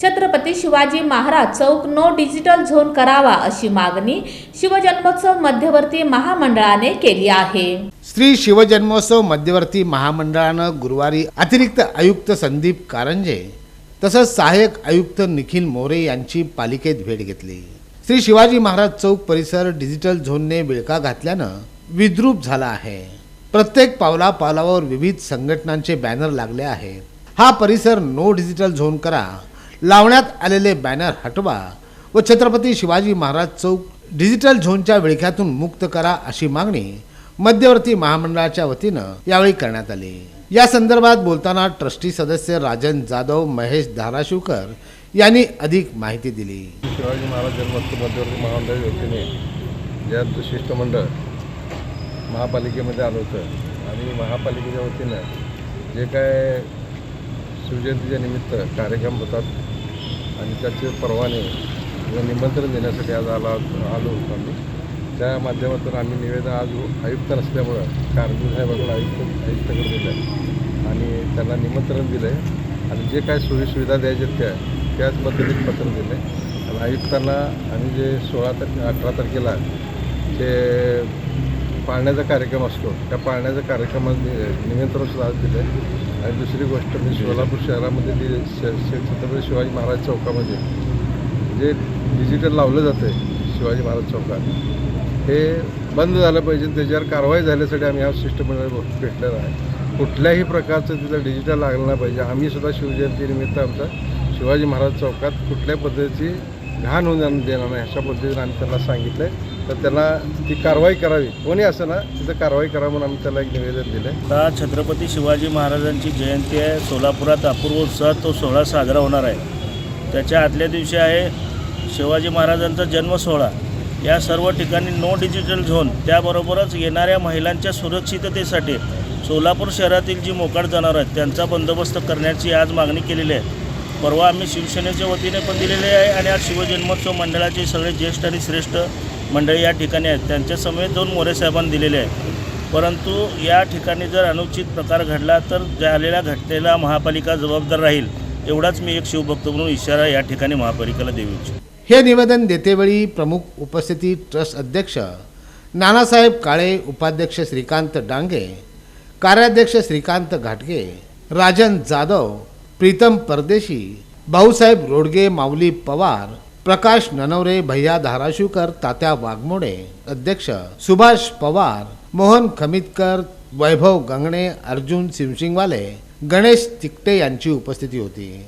छत्रपती शिवाजी महाराज चौक no digital zone करावा अशी मागणी शिवजन्मोत्सव मध्यवर्ती महामंडळाने केली आहे. श्री शिवजन्मोत्सव मध्यवर्ती महामंडळानं गुरुवारी अतिरिक्त आयुक्त संदीप कारंजे तसंच सहाय्यक आयुक्त निखिल मोरे यांची पालिकेत भेट घेतली. श्री शिवाजी महाराज चौक परिसर डिजिटल झोनने विळका घातल्यानं विद्रूप झाला आहे. प्रत्येक पावला पावलावर विविध संघटनांचे बॅनर लागले आहेत हा परिसर नो डिजिटल झोन करा लावण्यात आलेले बॅनर हटवा व छत्रपती शिवाजी महाराज चौक डिजिटल झोनच्या विळख्यातून मुक्त करा अशी मागणी मध्यवर्ती महामंडळाच्या वतीनं यावेळी करण्यात आली. या संदर्भात बोलताना ट्रस्टी सदस्य राजन जाधव महेश धाराशिवकर यांनी अधिक माहिती दिली. शिवाजी महाराज जन्मोत्सव मध्यवर्ती महामंडळाच्या वतीने ज्या शिष्टमंडळ महापालिकेमध्ये आलं होतं. आणि महापालिकेच्या वतीनं जे काय शिवजयंतीच्या निमित्त कार्यक्रम होतात आणि त्याचे परवाने निमंत्रण देण्यासाठी आज आला आलो होतो आम्ही. त्या माध्यमातून आम्ही निवेदन आज आयुक्त नसल्यामुळं कारगिल साहेबांना आयुक्त आयुक्ताकडे दिलं आहे आणि त्यांना निमंत्रण दिलं आहे आणि जे काय सोयीसुविधा द्यायच्या त्या त्याच पद्धतीत पत्र दिलं आहे आणि आयुक्तांना आम्ही जे सोळा तारखे अठरा तारखेला ते पाळण्याचा कार्यक्रम असतो. त्या पाळण्याच्या कार्यक्रमात निमंत्रण सुद्धा आज दिलं आहे आणि दुसरी गोष्ट मी सोलापूर शहरामध्ये जे श- छत्रपती शिवाजी महाराज चौकामध्ये जे डिजिटल लावलं जातं आहे शिवाजी महाराज चौकात हे बंद झालं पाहिजे. त्याच्यावर कारवाई झाल्यासाठी आम्ही हा शिष्टमंडळ भेटलेला आहे. कुठल्याही प्रकारचं तिथं डिजिटल लागलं नाही पाहिजे. आम्ही सुद्धा शिवजयंतीनिमित्त आमचा शिवाजी महाराज चौकात कुठल्या पद्धतीची घाण होऊन जाणं देणार नाही अशा पद्धतीने आम्ही त्यांना सांगितलं आहे तर त्यांना ती कारवाई करावी. कोणी असं ना तिथं कारवाई करा म्हणून आम्ही त्याला एक निवेदन दिलं आहे आता छत्रपती शिवाजी महाराजांची जयंती आहे. सोलापुरात अपूर्व उत्साहात तो सोहळा साजरा होणार आहे. त्याच्या आदल्या दिवशी आहे शिवाजी महाराजांचा जन्म सोहळा या सर्व ठिकाणी नो डिजिटल झोन त्याबरोबरच येणाऱ्या महिलांच्या सुरक्षिततेसाठी सोलापूर शहरातील जी मोकाट जनावरं आहेत त्यांचा बंदोबस्त करण्याची आज मागणी केलेली आहे. परवा आम्ही शिवसेनेच्या वतीने पण दिलेले आहे आणि आज शिवजन्मोत्सव मंडळाचे सगळे ज्येष्ठ आणि श्रेष्ठ मंडळी या ठिकाणी आहेत. त्यांच्या समेत दोन मोरेसाहेबांना दिलेले आहे परंतु या ठिकाणी जर अनुचित प्रकार घडला तर झालेल्या घटनेला महापालिका जबाबदार राहील एवढाच मी एक शिवभक्त म्हणून इशारा या ठिकाणी महापालिकेला देऊ इच्छितो. हे निवेदन देतेवेळी प्रमुख उपस्थिती ट्रस्ट अध्यक्ष नानासाहेब काळे उपाध्यक्ष श्रीकांत डांगे कार्याध्यक्ष श्रीकांत घाटगे राजन जाधव प्रीतम परदेशी भाऊसाहेब रोडगे माऊली पवार प्रकाश ननवरे भैया धाराशिवकर तात्या वाघमोडे अध्यक्ष सुभाष पवार मोहन खमितकर वैभव गंगणे अर्जुन सिमसिंगवाले गणेश तिकटे यांची उपस्थिती होती.